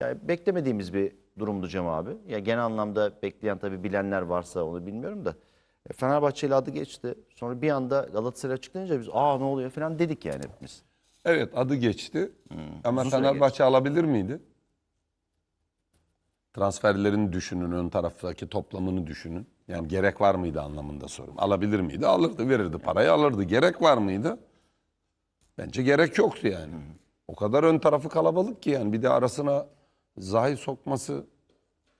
Yani beklemediğimiz bir durumdu Cem abi. Ya genel anlamda bekleyen tabii bilenler varsa onu bilmiyorum da. E, Fenerbahçe ile adı geçti. Sonra bir anda Galatasaray açıklayınca biz aa ne oluyor falan dedik yani hepimiz. Evet adı geçti. Ama Uzun Fenerbahçe alabilir miydi? Transferlerini düşünün, ön taraftaki toplamını düşünün. Yani gerek var mıydı anlamında sorum. Alabilir miydi? Alırdı, verirdi parayı alırdı. Gerek var mıydı? Bence gerek yoktu yani. O kadar ön tarafı kalabalık ki yani bir de arasına Zahi sokması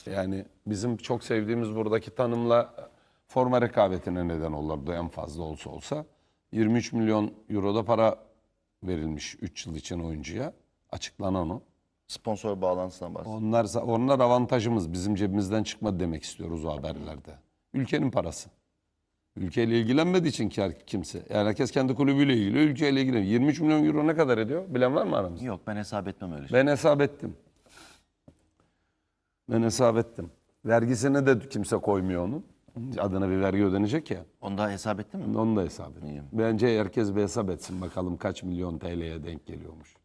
yani bizim çok sevdiğimiz buradaki tanımla forma rekabetine neden olurdu en fazla olsa olsa. 23 milyon euroda para verilmiş 3 yıl için oyuncuya. Açıklanan o. Sponsor bağlantısından bahsediyoruz. Onlar, onlar avantajımız. Bizim cebimizden çıkmadı demek istiyoruz o haberlerde. Ülkenin parası. Ülkeyle ilgilenmediği için ki kimse. Yani herkes kendi kulübüyle ilgili, ülkeyle ilgileniyor. 23 milyon euro ne kadar ediyor? Bilen var mı aramızda? Yok ben hesap etmem öyle şey. Ben hesap ettim. Ben hesap ettim. Vergisine de kimse koymuyor onun. Adına bir vergi ödenecek ya. Onu da hesap ettin mi? Onu da hesap ettim. Bence herkes bir hesap etsin bakalım kaç milyon TL'ye denk geliyormuş.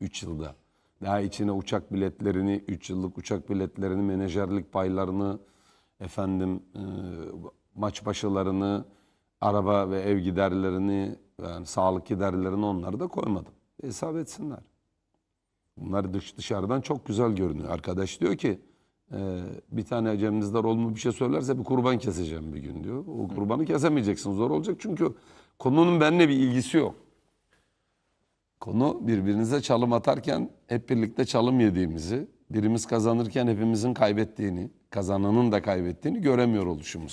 3 yılda. Daha içine uçak biletlerini, 3 yıllık uçak biletlerini, menajerlik paylarını, efendim e, maç başılarını, araba ve ev giderlerini, yani sağlık giderlerini onları da koymadım. Hesap etsinler. Bunlar dış dışarıdan çok güzel görünüyor. Arkadaş diyor ki e, bir tane Cem Dizdaroğlu bir şey söylerse bir kurban keseceğim bir gün diyor. O kurbanı kesemeyeceksin zor olacak çünkü konunun benimle bir ilgisi yok. Konu birbirinize çalım atarken hep birlikte çalım yediğimizi, birimiz kazanırken hepimizin kaybettiğini, kazananın da kaybettiğini göremiyor oluşumuz.